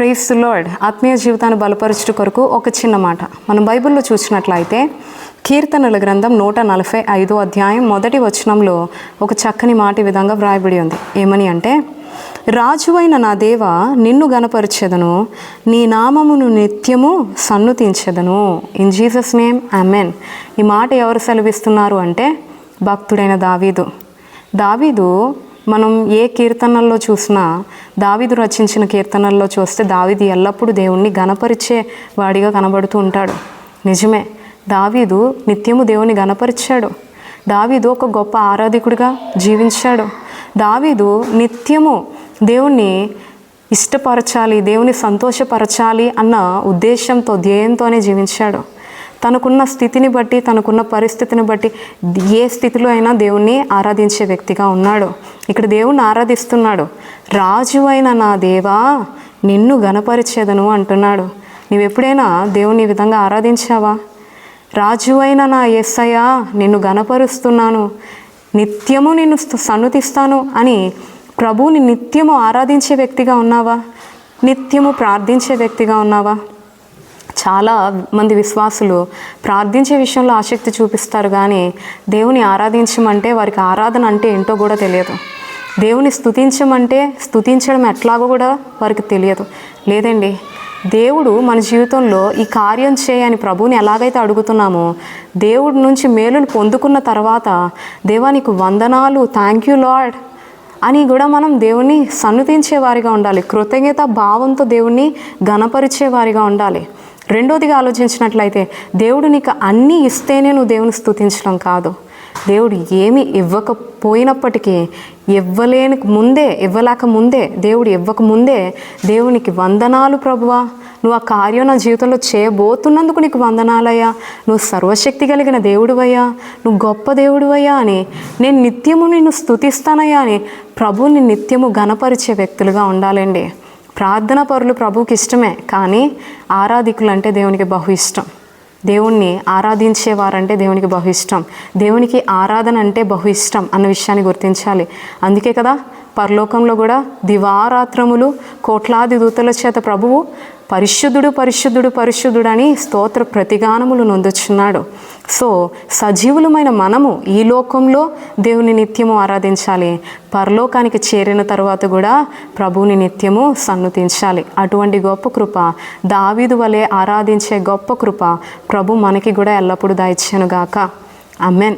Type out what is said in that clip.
Price lord ఆత్మీయ జీవితాన్ని బలపరచుట కొరకు ఒక చిన్న మాట. మనం బైబిల్లో చూసినట్లయితే కీర్తనల గ్రంథం నూట నలభై ఐదో అధ్యాయం మొదటి వచనంలో ఒక చక్కని మాట ఈ విధంగా వ్రాయబడి ఉంది. ఏమని అంటే రాజువైన నా దేవ నిన్ను గనపరిచెదను నీ నామమును నిత్యము సన్నుతించెదను. ఇన్ జీసస్ నేమ్ అమెన్ ఈ మాట ఎవరు సెలవిస్తున్నారు అంటే భక్తుడైన దావీదు. దావీదు మనం ఏ కీర్తనల్లో చూసినా దావిదు రచించిన కీర్తనల్లో చూస్తే దావిది ఎల్లప్పుడూ దేవుణ్ణి గణపరిచే వాడిగా కనబడుతూ ఉంటాడు. నిజమే దావీదు నిత్యము దేవుని గణపరిచాడు దావీదు ఒక గొప్ప ఆరాధికుడిగా జీవించాడు. దావీదు నిత్యము దేవుణ్ణి ఇష్టపరచాలి దేవుని సంతోషపరచాలి అన్న ఉద్దేశంతో ధ్యేయంతోనే జీవించాడు. తనకున్న స్థితిని బట్టి తనకున్న పరిస్థితిని బట్టి ఏ స్థితిలో అయినా దేవుణ్ణి ఆరాధించే వ్యక్తిగా ఉన్నాడు. ఇక్కడ దేవుణ్ణి ఆరాధిస్తున్నాడు. రాజు అయిన నా దేవా నిన్ను గణపరిచేదను అంటున్నాడు. నీవు ఎప్పుడైనా దేవుని ఈ విధంగా ఆరాధించావా? రాజు అయిన నా ఎస్సయ్యా నిన్ను గణపరుస్తున్నాను నిత్యము నిన్ను సన్నుతిస్తాను అని ప్రభువుని నిత్యము ఆరాధించే వ్యక్తిగా ఉన్నావా? నిత్యము ప్రార్థించే వ్యక్తిగా ఉన్నావా? చాలా మంది విశ్వాసులు ప్రార్థించే విషయంలో ఆసక్తి చూపిస్తారు కానీ దేవుని ఆరాధించమంటే వారికి ఆరాధన అంటే ఏంటో కూడా తెలియదు. దేవుని స్థుతించమంటే స్తుతించడం ఎట్లాగో కూడా వారికి తెలియదు. లేదండి దేవుడు మన జీవితంలో ఈ కార్యం చేయని ప్రభువుని ఎలాగైతే అడుగుతున్నామో దేవుడి నుంచి మేలును పొందుకున్న తర్వాత దేవానికి వందనాలు థ్యాంక్ యూ లార్డ్ అని కూడా మనం దేవుణ్ణి సన్నుతించే వారిగా ఉండాలి. కృతజ్ఞత భావంతో దేవుణ్ణి గణపరిచే వారిగా ఉండాలి. రెండోదిగా ఆలోచించినట్లయితే దేవుడు నీకు అన్నీ ఇస్తేనే నువ్వు దేవుని స్థుతించడం కాదు. దేవుడు ఏమి ఇవ్వకపోయినప్పటికీ ఇవ్వలేని ముందే ఇవ్వలేక ముందే దేవుడు ఇవ్వక ముందే దేవునికి వందనాలు ప్రభువా. నువ్వు ఆ కార్యం నా జీవితంలో చేయబోతున్నందుకు నీకు వందనాలయ్యా. నువ్వు సర్వశక్తి కలిగిన దేవుడివయ్యా. నువ్వు గొప్ప దేవుడివయ్యా అని నేను నిత్యము నిన్ను స్థుతిస్తానయ్యా అని ప్రభువుని నిత్యము గణపరిచే వ్యక్తులుగా ఉండాలండి. ప్రార్థన పరులు ప్రభువుకి ఇష్టమే కానీ ఆరాధికులు అంటే దేవునికి బహు ఇష్టం. దేవుణ్ణి ఆరాధించేవారంటే దేవునికి బహు ఇష్టం. దేవునికి ఆరాధన అంటే బహు ఇష్టం అన్న విషయాన్ని గుర్తించాలి. అందుకే కదా పరలోకంలో కూడా దివారాత్రములు కోట్లాది దూతల చేత ప్రభువు పరిశుద్ధుడు పరిశుద్ధుడు పరిశుద్ధుడు అని స్తోత్ర ప్రతిగానములు నొందుచున్నాడు. సో సజీవులమైన మనము ఈ లోకంలో దేవుని నిత్యము ఆరాధించాలి. పరలోకానికి చేరిన తర్వాత కూడా ప్రభువుని నిత్యము సన్నుతించాలి. అటువంటి గొప్ప కృప దావీదు వలె ఆరాధించే గొప్ప కృప ప్రభు మనకి కూడా ఎల్లప్పుడూ గాక అమెన్